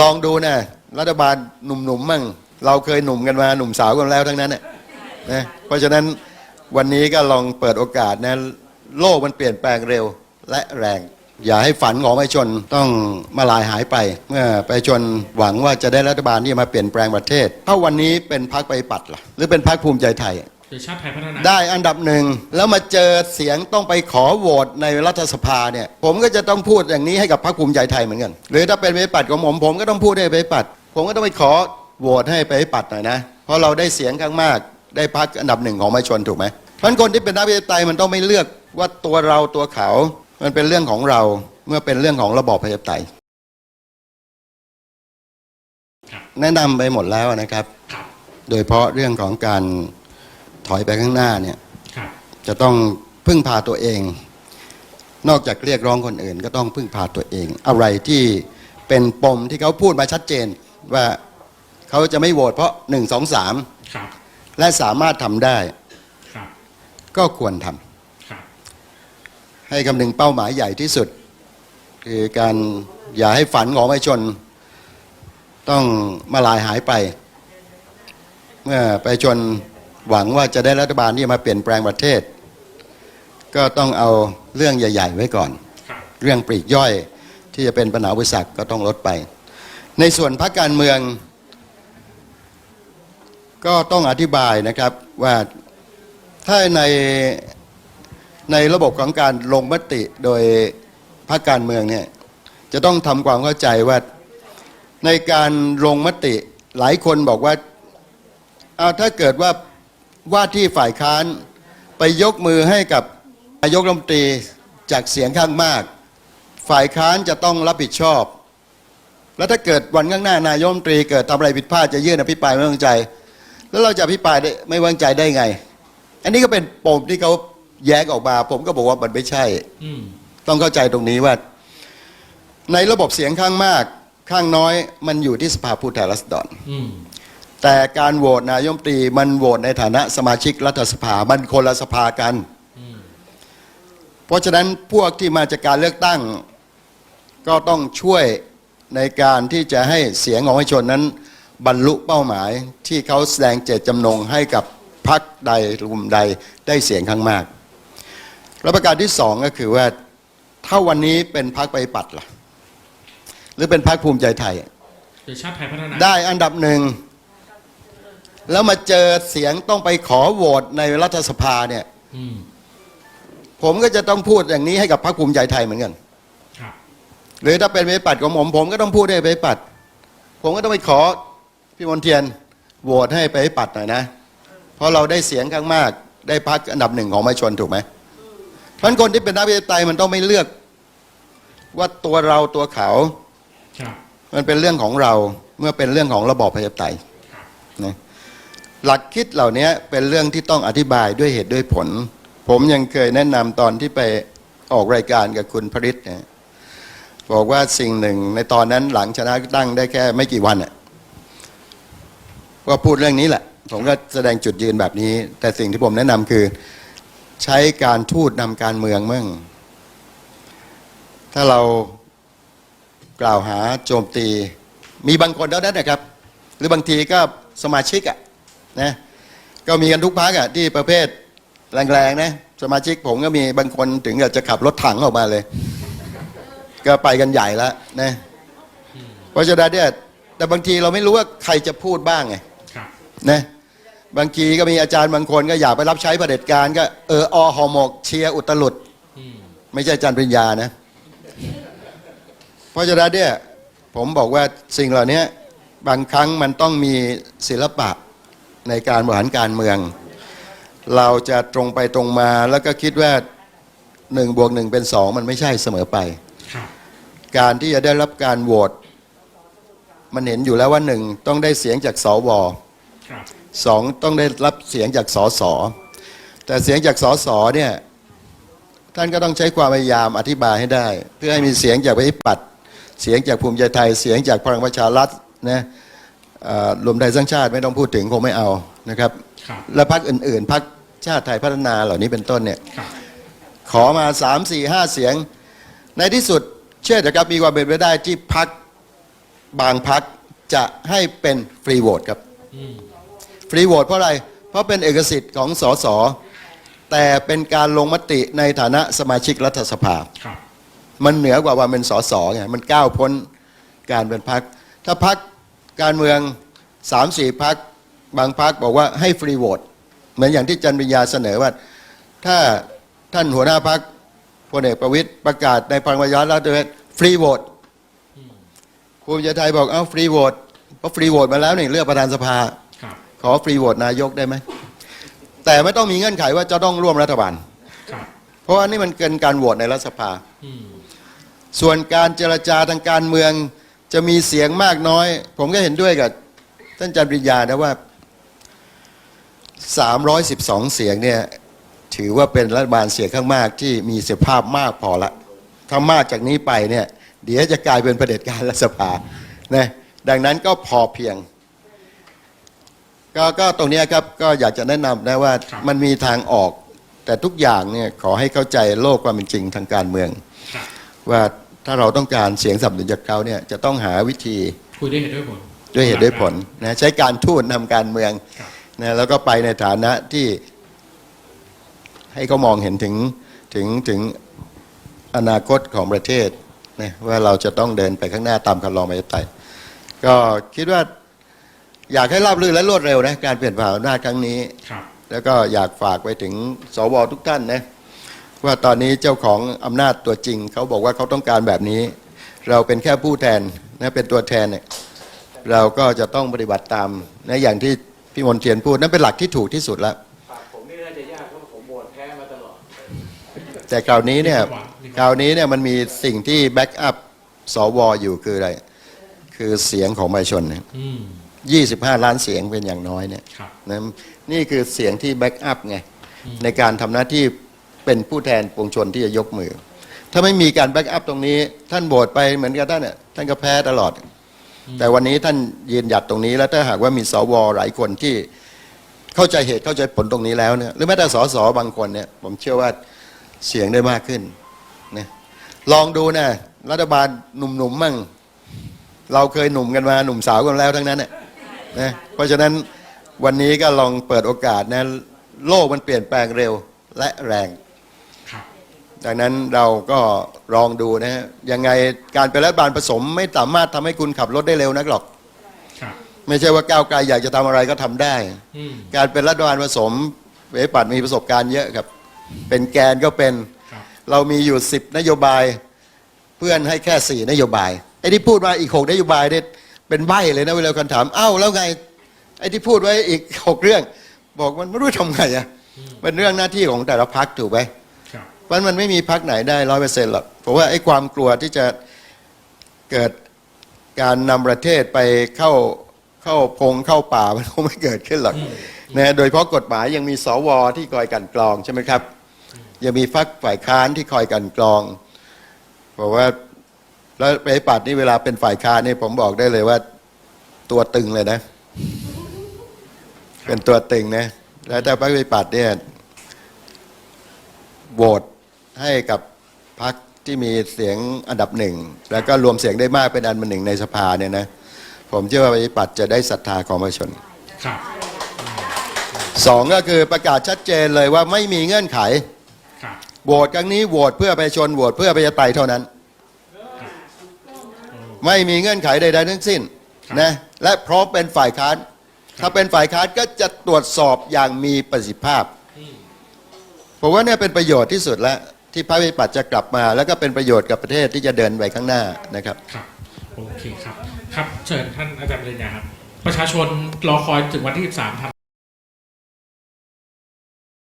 ลองดูนะรัฐบาลหนุ่มๆมั่ง เราเคยหนุ่มกันมาหนุ่มสาวกันแล้วทั้งนั้นน่ะนะเพราะฉะนั้นวันนี้ก็ลองเปิดโอกาสนะโลกมันเปลี่ยนแปลงเร็วและแรง อย่าให้ฝันของประชาชนต้องมาลายหายไป เมื่อประชาชนหวังว่าจะได้รัฐบาลที่มาเปลี่ยนแปลงประเทศถ้าวันนี้เป็นพรรคไปฏิปัดล่ะ หรือเป็นพรรคภูมิใจไทย หรือชาติไทยพัฒนาได้อันดับหนึ่งแล้วมาเจอเสียงต้องไปขอโหวตในรัฐสภาเนี่ย ผมก็จะต้องพูดอย่างนี้ให้กับพรรคภูมิใจไทยเหมือนกัน หรือถ้าเป็นไปฏิปัดของผมผมก็ต้องพูดให้ไปฏิปัด ผมก็ต้องไปขอโหวตให้ไปฏิปัดหน่อยนะ เพราะเราได้เสียงข้างมาก ได้พรรคอันดับหนึ่งของประชาชนถูกไหมเพราะฉะนั้นคนที่เป็นนักประชาธิปไตยมันต้องไม่เลือกว่าตัวเราตัวเขา มันเป็นเรื่องของเราเมื่อเป็นเรื่องของระบอบประชาธิปไตยครับแนะนำไปหมดแล้วนะครับครับโดยเฉพาะเรื่องของการ ถอยไปข้างหน้าเนี่ยครับจะต้องพึ่งพาตัวเอง นอกจากเรียกร้องคนอื่น ก็ต้องพึ่งพาตัวเอง อะไรที่เป็นปมที่เขาพูดมาชัดเจน ว่าเขาจะไม่โหวตเพราะหนึ่งสองสามครับและสามารถทำได้ครับก็ควรทำครับให้คำนึงเป้าหมายใหญ่ที่สุด คือการอย่าให้ฝันของประชาชน ต้องมาลายหายไป เมื่อประชาชน หวังว่าจะได้รัฐบาลที่มาเปลี่ยนแปลงประเทศ ก็ต้องเอาเรื่องใหญ่ ๆ ไว้ก่อนครับเรื่องปลีกย่อยที่จะเป็นปัญหาอุปสรรคก็ต้องลดไป ในส่วนพรรคการเมือง ก็ต้องอธิบายนะครับว่าถ้าในในระบบของการลงมติโดยพรรคการเมืองเนี่ยจะต้องทำความเข้าใจว่าในการลงมติหลายคนบอกว่าเอาถ้าเกิดว่า ว่าที่ฝ่ายค้านไปยกมือให้กับนายกรัฐมนตรีจากเสียงข้างมาก ฝ่ายค้านจะต้องรับผิดชอบ แล้วถ้าเกิดวันข้างหน้านายกรัฐมนตรีเกิดทำอะไรผิดพลาดจะยื่นอภิปรายไม่ไว้วางใจ แล้วเราจะอภิปรายได้ไม่ไว้วางใจได้ไง อันนี้ก็เป็นปมที่เขาแย้งออกมา ผมก็บอกว่ามันไม่ใช่อืมต้องเข้าใจตรงนี้ว่า ในระบบเสียงข้างมากข้างน้อยมันอยู่ที่สภาผู้แทนราษฎรอืม แต่การโหวตนายกรัฐมนตรีมันโหวตในฐานะสมาชิกรัฐสภา มันคนละสภากันอืมเพราะฉะนั้นพวกที่มาจากการเลือกตั้ง ก็ต้องช่วยในการที่จะให้เสียงของประชาชนนั้น บรรลุเป้าหมายที่เขาแสดงเจตจำนงให้กับพรรคใดกลุ่มใดได้เสียงข้างมากและประการที่สองก็คือว่าถ้าวันนี้เป็นพรรคไปฏิปัดล่ะ หรือเป็นพรรคภูมิใจไทยหรือชาติไทยพัฒนาได้อันดับหนึ่ง แล้วมาเจอเสียงต้องไปขอโหวตในรัฐสภาเนี่ยอืมผมก็จะต้องพูดอย่างนี้ให้กับพรรคภูมิใจไทยเหมือนกันครับหรือถ้าเป็นไปฏิปัดของผมผมก็ต้องพูดให้ไปฏิปัด ผมก็ต้องไปขอพี่มนเทียนโหวตให้ไปฏิปัดหน่อยนะ เพราะเราได้เสียงข้างมากได้พักอันดับหนึ่งของประชาชนถูกไหมเพราะฉะนั้นคนที่เป็นนักประชาธิปไตยมันต้องไม่เลือก ว่าตัวเราตัวเขาครับมันเป็นเรื่องของเราเมื่อเป็นเรื่องของระบอบประชาธิปไตยครับนะ หลักคิดเหล่านี้เป็นเรื่องที่ต้องอธิบายด้วยเหตุด้วยผล ผมยังเคยแนะนำตอนที่ไปออกรายการกับคุณพริษเนี่ยบอกว่าสิ่งหนึ่งในตอนนั้นหลังชนะตั้งได้แค่ไม่กี่วันน่ะก็พูดเรื่องนี้แหละ ผมก็แสดงจุดยืนแบบนี้ แต่สิ่งที่ผมแนะนำคือ ใช้การทูตนำการเมืองมั่งถ้าเรากล่าวหาโจมตี มีบางคนเท่านั้นนะครับ หรือบางทีก็สมาชิกอะ นะก็มีกันทุกพักอะที่ประเภทแรงๆนะสมาชิกผมก็มีบางคนถึงกับจะขับรถถังออกมาเลย ก็ไปกันใหญ่แล้วนะเพราะฉะนั้นเนี่ยแต่บางทีเราไม่รู้ว่าใครจะพูดบ้างไงครับนะบางทีก็มีอาจารย์บางคนก็อยากไปรับใช้เผด็จการก็เอออหอหมกเชียร์อุตลุดอืมไม่ใช่อาจารย์ปริญญานะ เพราะฉะนั้นเนี่ยผมบอกว่าสิ่งเหล่านี้บางครั้งมันต้องมีศิลปะ ในการบริหารการเมือง เราจะตรงไปตรงมาแล้วก็คิดว่าหนึ่งบวกหนึ่งเป็นสองมันไม่ใช่เสมอไปครับการที่จะได้รับการโหวตมันเห็นอยู่แล้วว่าหนึ่งต้องได้เสียงจากสวครับสองต้องได้รับเสียงจากสสแต่เสียงจากสสเนี่ยท่านก็ต้องใช้ความพยายามอธิบายให้ได้ เพื่อให้มีเสียงจากประชาธิปัตย์เสียงจากภูมิใจไทยเสียงจากพลังประชารัฐนะเอ่อ รวมไทยสร้างชาติไม่ต้องพูดถึงคงไม่เอานะครับครับ และพรรคอื่น ๆพรรคชาติไทยพัฒนาเหล่านี้เป็นต้นเนี่ยครับขอมา3 4 5เสียง ในที่สุดเชื่อเถอะครับมีความเป็นไปได้ที่พักบางพักจะให้เป็นฟรีโหวตครับอืมฟรีโหวตเพราะอะไร เพราะเป็นเอกสิทธิ์ของสสแต่เป็นการลงมติในฐานะสมาชิกรัฐสภาครับมันเหนือกว่าว่าเป็นสสไงมันก้าวพ้นการเป็นพัก ถ้าพัก การเมืองสามสี่พักบางพักบอกว่าให้ฟรีโหวตเหมือนอย่างที่จันทร์วิญญาเสนอว่า ถ้าท่านหัวหน้าพักพลเอกประวิตยประกาศในพลังประชารัฐด้วยฟรีโหวตภูมิใจไทยบอกเอาฟรีโหวตเพราะฟรีโหวตมาแล้วนี่เลือกประธานสภาครับขอฟรีโหวตนายกได้ไหม แต่ไม่ต้องมีเงื่อนไขว่าจะต้องร่วมรัฐบาลครับเพราะว่านี่มันเกินการโหวตในรัฐสภาอืมส่วนการเจรจาทางการเมือง จะมีเสียงมากน้อย ผมก็เห็นด้วยกับท่านจันทร์ปริญญานะว่า 312 เสียงเนี่ยถือว่าเป็นรัฐบาลเสียงข้างมากที่มีเสถียรภาพมากพอละถ้ามากจากนี้ไปเนี่ยเดี๋ยวจะกลายเป็นประเผด็จการรัฐสภานะดังนั้นก็พอเพียงก็ก็ตรงเนี้ยครับก็อยากจะแนะนำนะว่ามันมีทางออก แต่ทุกอย่างเนี่ยขอให้เข้าใจโลกความเป็นจริงทางการเมืองครับว่า ถ้าเราต้องการเสียงสนับสนุนจากเขาเนี่ยจะต้องหาวิธีคุยด้วยเหตุด้วยผลด้วยเหตุด้วยผลนะใช้การทูตนำการเมืองครับนะแล้วก็ไปในฐานะที่ให้เขามองเห็นถึงถึงถึงอนาคตของประเทศนะว่าเราจะต้องเดินไปข้างหน้าตามคำลองประชาธิปไตยก็คิดว่าอยากให้ราบรื่นและรวดเร็วนะการเปลี่ยนผ่านอำนาจครั้งนี้ครับแล้วก็อยากฝากไปถึงสวทุกท่านนะ ว่าตอนนี้เจ้าของอำนาจตัวจริง เขาบอกว่าเขาต้องการแบบนี้ เราเป็นแค่ผู้แทนนะเป็นตัวแทนเนี่ยเราก็จะต้องปฏิบัติตามนะอย่างที่พี่มนเทียนพูดนั่นเป็นหลักที่ถูกที่สุดแล้วปากผมนี่น่าจะยากเพราะผมโหวตแพ้มาตลอดแต่คราวนี้เนี่ยคราวนี้เนี่ยมันมีสิ่งที่แบ็กอัพสวอยู่คืออะไร คือเสียงของประชาชนเนี่ยอืม25ล้านเสียงเป็นอย่างน้อยเนี่ยครับนะนี่คือเสียงที่แบ็กอัพไงในการทำหน้าที่ เป็นผู้แทนปวงชนที่จะยกมือ ถ้าไม่มีการแบ็กอัพตรงนี้ ท่านโหวตไปเหมือนกับท่านเนี่ยท่านก็แพ้ตลอด แต่วันนี้ท่านยืนหยัดตรงนี้ แล้วถ้าหากว่ามีสวหลายคนที่เข้าใจเหตุเข้าใจผลตรงนี้แล้วเนี่ยหรือแม้แต่สสบางคนเนี่ยผมเชื่อว่าเสียงได้มากขึ้นนะลองดูนะรัฐบาลหนุ่มๆมั่ง เราเคยหนุ่มกันมาหนุ่มสาวกันแล้วทั้งนั้นเนี่ยนะเพราะฉะนั้นวันนี้ก็ลองเปิดโอกาสนะโลกมันเปลี่ยนแปลงเร็วและแรงครับ ดังนั้นเราก็ลองดูนะฮะยังไงการเป็นรัฐบาลผสมไม่สามารถทำให้คุณขับรถได้เร็วนักหรอกครับไม่ใช่ว่าก้าวไกลอยากจะทำอะไรก็ทำได้อืมการเป็นรัฐบาลผสมเวปัดมีประสบการณ์เยอะครับ เป็นแกนก็เป็นครับเรามีอยู่สิบนโยบาย เพื่อนให้แค่สี่นโยบายไอ้ที่พูดมาอีกหกนโยบายเนี่ยเป็นใบเลยนะเวลาคนถามเอ้าแล้วไงไอ้ที่พูดไว้อีกหกเรื่อง บอกมันไม่รู้ทำไงอะเป็นเรื่องหน้าที่ของแต่ละพักถูกไหมค รับเพราะมันไม่มีพักไหนได้ร้อยเปอร์เซ็นต์หรอกเพราะว่าไอ้ความกลัวที่จะเกิดการนำประเทศไปเข้าเข้าพงเข้าป่ามันคงไม่เกิดขึ้นหรอกนะโดยเฉพาะกฎหมายยังมีสวที่คอยกลันกรองใช่ไหมครับ ยังมีพักฝ่ายค้านที่คอยกลันกรองเพราะว่าแล้วไปปัดนี่เวลาเป็นฝ่ายค้านนี่ผมบอกได้เลยว่า ตัวตึงเลยนะ เป็นตัวตึงนะ แล้วถ้าพรรคปฏิปัติเนี่ยโหวต ให้กับพรรคที่มีเสียงอันดับหนึ่ง แล้วก็รวมเสียงได้มากเป็นอันมาหนึ่งในสภาเนี่ยนะผมเชื่อว่าปฏิปัติจะได้ศรัทธาของประชาชนครับสองก็คือประกาศชัดเจนเลยว่าไม่มีเงื่อนไขครับโหวตครั้งนี้โหวตเพื่อประชาชนโหวตเพื่อประชาธิปไตยเท่านั้น ไม่มีเงื่อนไขใดๆทั้งสิ้นนะและพร้อมเป็นฝ่ายค้าน ถ้าเป็นฝ่ายค้านก็จะตรวจสอบอย่างมีประสิทธิภาพผมว่าเนี่ยเป็นประโยชน์ที่สุดแล้ว ที่พระวิปัสสจะกลับมา แล้วก็เป็นประโยชน์กับประเทศที่จะเดินไปข้างหน้านะครับ ครับโอเคครับ ครับเชิญท่านอาจารย์ปริญญาครับประชาชนรอคอยถึงวันที่ 13ธัน